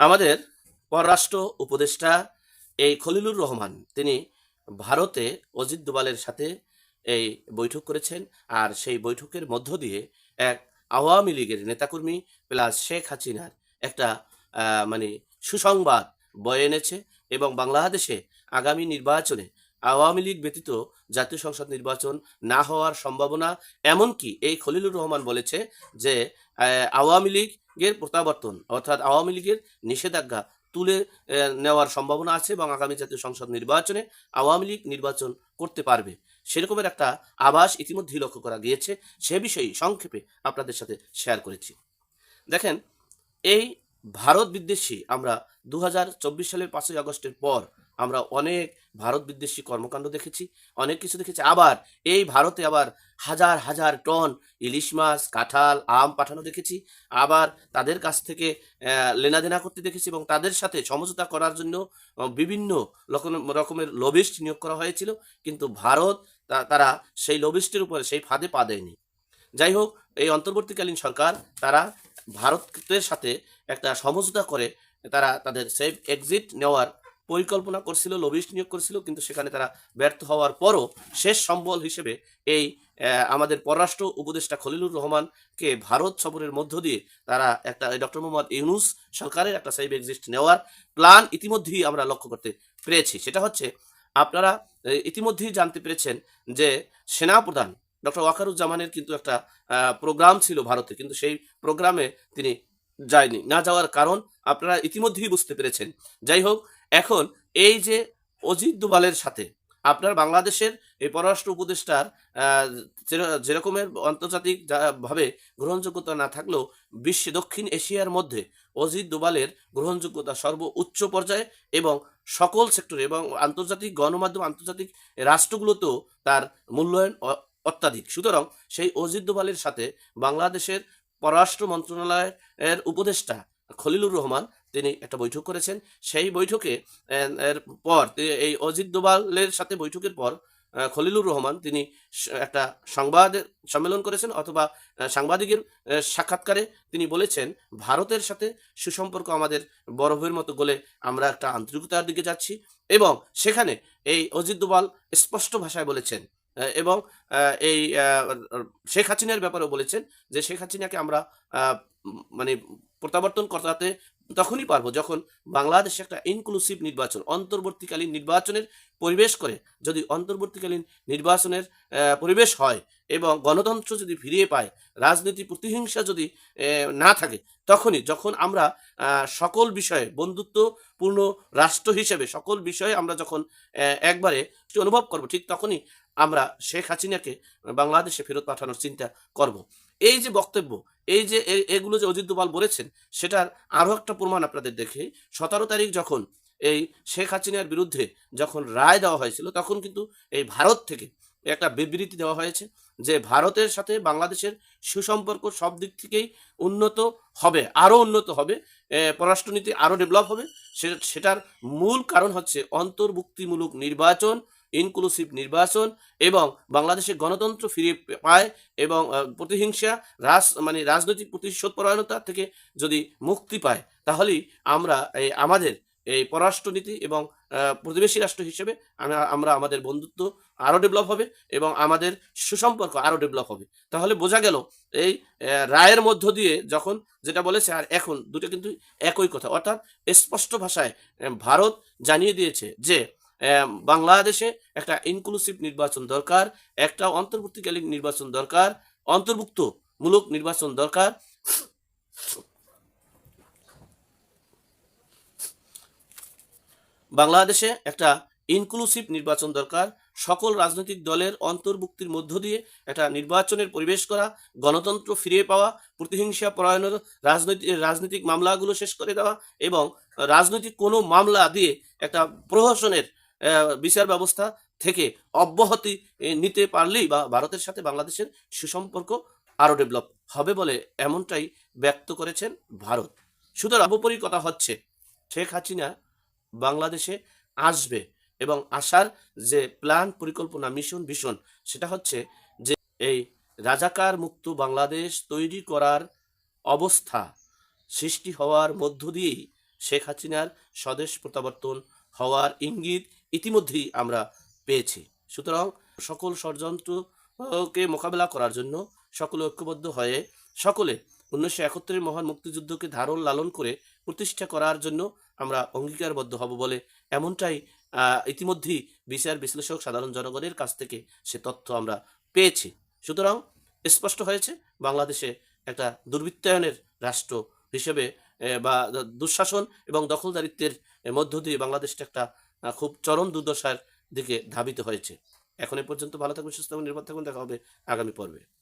আমাদের পররাষ্ট্র উপদেষ্টা এই খলিলুর রহমান, তিনি ভারতে অজিত দোবালের সাথে এই বৈঠক করেছেন আর সেই বৈঠকের মধ্য দিয়ে এক আওয়ামী লীগের নেতাকর্মী প্লাস শেখ হাসিনার একটা মানে সুসংবাদ বয়ে এনেছে এবং বাংলাদেশে আগামী নির্বাচনে আওয়ামী লীগ ব্যতীত জাতীয় সংসদ নির্বাচন না হওয়ার সম্ভাবনা, এমনকি এই খলিলুর রহমান বলেছে যে আওয়ামী আওয়ামী লীগের প্রত্যাবর্তন, অর্থাৎ আওয়ামী লীগের নিষেধাজ্ঞা তুলে নেওয়ার সম্ভাবনা আছে এবং আগামী জাতীয় সংসদ নির্বাচনে আওয়ামী লীগ নির্বাচন করতে পারবে। সেরকমের একটা আভাস ইতিমধ্যেই লক্ষ্য করা গিয়েছে। সে বিষয়ে সংক্ষেপে আপনাদের সাথে শেয়ার করেছি। দেখেন, এই ভারত বিদ্বেষী আমরা দু হাজার চব্বিশ সালের পাঁচই আগস্টের পর আমরা অনেক ভারত বিদ্বেষী কর্মকাণ্ড দেখেছি, অনেক কিছু দেখেছি। আবার এই ভারতে আবার হাজার হাজার টন ইলিশ মাছ, কাঁঠাল, আম পাঠানো দেখেছি। আবার তাদের কাছ থেকে লেনাদেনা করতে দেখেছি এবং তাদের সাথে সমঝোতা করার জন্য বিভিন্ন রকম- রকমের লবিস্ট নিয়োগ করা হয়েছিল। কিন্তু ভারত তারা সেই লবিস্টের উপরে সেই ফাঁদে পা দেয়নি। যাই হোক, এই অন্তর্বর্তীকালীন সরকার তারা ভারতের সাথে একটা সমঝোতা করে তারা তাদের সেফ এক্সিট নেওয়ার পরিকল্পনা করছিল লবিস্ট নিয়োগ করছিল, কিন্তু সেখানে তারা ব্যর্থ হওয়ার পরও শেষ সম্বল হিসেবে এই আমাদের পররাষ্ট্র উপদেষ্টা খলিলুর রহমানকে ভারত সফরের মধ্য দিয়ে তারা একটা ডক্টর মোহাম্মদ ইউনুস সরকারের একটা সেফ এক্সিস্ট নেওয়ার প্ল্যান ইতিমধ্যেই আমরা লক্ষ্য করতে পেরেছি। সেটা হচ্ছে, আপনারা ইতিমধ্যেই জানতে পেরেছেন যে সেনাপ্রধান ডক্টর ওয়াকারুজ্জামানের কিন্তু একটা প্রোগ্রাম ছিল ভারতে, কিন্তু সেই প্রোগ্রামে তিনি যায়নি। না যাওয়ার কারণ আপনারা ইতিমধ্যেই বুঝতে পেরেছেন। যাই হোক এখন এই যে অজিত দুবালের সাথে, আপনার বাংলাদেশের এই পররাষ্ট্র উপদেষ্টার যেরকমের আন্তর্জাতিক ভাবে গ্রহণযোগ্যতা না থাকলেও বিশ্বে দক্ষিণ এশিয়ার মধ্যে অজিত দোভালের গ্রহণযোগ্যতা সর্বোচ্চ পর্যায়ে এবং সকল সেক্টরে এবং আন্তর্জাতিক গণমাধ্যম, আন্তর্জাতিক রাষ্ট্রগুলোতেও তার মূল্যায়ন অত্যাধিক। সুতরাং সেই অজিত দোভালের সাথে বাংলাদেশের পররাষ্ট্র মন্ত্রণালয়ের উপদেষ্টা খলিলুর রহমান তিনি একটা বৈঠক করেছেন। সেই বৈঠকে, এর পর এই অজিত দোবালের সাথে বৈঠকের পর খলিলুর রহমান তিনি একটা সংবাদ সম্মেলন করেছেন অথবা সাংবাদিকের সাক্ষাৎকারে তিনি বলেছেন, ভারতের সাথে সুসম্পর্ক আমাদের বরফের মতো গলে আমরা একটা আন্তরিকতার দিকে যাচ্ছি। এবং সেখানে এই অজিত দোবাল স্পষ্ট ভাষায় বলেছেন এবং এই শেখ হাসিনার ব্যাপারেও বলেছেন যে, শেখ হাসিনাকে আমরা মানে প্রত্যাবর্তন করাতে তখনই পারব যখন বাংলাদেশে একটা ইনক্লুসিভ নির্বাচন, অন্তর্বর্তীকালীন নির্বাচনের পরিবেশ করে, যদি অন্তর্বর্তীকালীন নির্বাচনের পরিবেশ হয় এবং গণতন্ত্র যদি ফিরিয়ে পায়, রাজনীতি প্রতিহিংসা যদি না থাকে, তখনই যখন আমরা সকল বিষয়ে বন্ধুত্বপূর্ণ রাষ্ট্র হিসেবে সকল বিষয়ে আমরা যখন একবারে অনুভব করব, ঠিক তখনই আমরা শেখ হাসিনাকে বাংলাদেশে ফেরত পাঠানোর চিন্তা করব। এই যে বক্তব্য এই যে এগুলো যে অজিত দোভাল বলেছেন, সেটার আরও একটা প্রমাণ আপনাদের দেখে। সতেরো তারিখ যখন এই শেখ হাসিনার বিরুদ্ধে যখন রায় দেওয়া হয়েছিল, তখন কিন্তু এই ভারত থেকে একটা বিবৃতি দেওয়া হয়েছে যে ভারতের সাথে বাংলাদেশের সুসম্পর্ক সব দিক থেকেই উন্নত হবে, আরও উন্নত হবে পররাষ্ট্রনীতি আরও ডেভেলপ হবে। সেটার মূল কারণ হচ্ছে অন্তর্ভুক্তিমূলক নির্বাচন ইনক্লুসিভ নির্বাচন এবং বাংলাদেশে গণতন্ত্র ফিরে পায় এবং প্রতিহিংসা, রাজ মানে রাজনৈতিক প্রতিশোধপরায়ণতা থেকে যদি মুক্তি পায়, তাহলেই আমরা এই আমাদের এই পররাষ্ট্রনীতি এবং প্রতিবেশী রাষ্ট্র হিসেবে আমরা- আমাদের বন্ধুত্ব আরও ডেভেলপ হবে এবং আমাদের সুসম্পর্ক আরও ডেভেলপ হবে। তাহলে বোঝা গেল এই রায়ের মধ্য দিয়ে যখন যেটা বলেছে আর এখন, দুটো কিন্তু একই কথা। অর্থাৎ স্পষ্ট ভাষায় ভারত জানিয়ে দিয়েছে যে বাংলাদেশে একটা ইনক্লুসিভ নির্বাচন দরকার, একটা অন্তর্বর্তীকালীন নির্বাচন দরকার অন্তর্ভুক্তমূলক নির্বাচন দরকার। বাংলাদেশে একটা ইনক্লুসিভ নির্বাচন দরকার, সকল রাজনৈতিক দলের অন্তর্ভুক্তির মধ্য দিয়ে একটা নির্বাচনের পরিবেশ করা, গণতন্ত্র ফিরিয়ে পাওয়া, প্রতিহিংসা পরায়ণের রাজনৈতিক রাজনৈতিক মামলাগুলো শেষ করে দেওয়া এবং রাজনৈতিক কোনো মামলা দিয়ে একটা প্রহসনের বিচার ব্যবস্থা থেকে অব্যাহতি নিতে পারলেই বা ভারতের সাথে বাংলাদেশের সুসম্পর্ক আরও ডেভেলপ হবে বলে এমনটাই ব্যক্ত করেছেন ভারত। সুতরাং সর্বোপরি কথা হচ্ছে, শেখ হাসিনা বাংলাদেশে আসবে এবং আসার যে প্ল্যান পরিকল্পনা মিশন ভিশন সেটা হচ্ছে যে এই রাজাকার মুক্ত বাংলাদেশ তৈরি করার অবস্থা সৃষ্টি হওয়ার মধ্য দিয়েই শেখ হাসিনার স্বদেশ প্রত্যাবর্তন হওয়ার ইঙ্গিত ইতিমধ্যেই আমরা পেয়েছি। সুতরাং সকল ষড়যন্ত্রকে মোকাবেলা করার জন্য সকলে ঐক্যবদ্ধ হয়ে সকলে উনিশশো একাত্তরের মহান মুক্তিযুদ্ধকে ধারণ লালন করে প্রতিষ্ঠা করার জন্য আমরা অঙ্গীকারবদ্ধ হব বলে এমনটাই ইতিমধ্যেই বিচার বিশ্লেষক সাধারণ জনগণের কাছ থেকে সে তথ্য আমরা পেয়েছি। সুতরাং স্পষ্ট হয়েছে, বাংলাদেশে একটা দুর্বৃত্তায়নের রাষ্ট্র হিসেবে বা দুঃশাসন এবং দখলদারিত্বের মধ্য দিয়ে বাংলাদেশটা একটা খুব চরম দুর্দশার দিকে ধাবিত হয়েছে। এখন এ পর্যন্ত ভালো থাকুন সুস্থ থাকুন নিরাপদ থাকুন দেখা হবে আগামী পর্বে।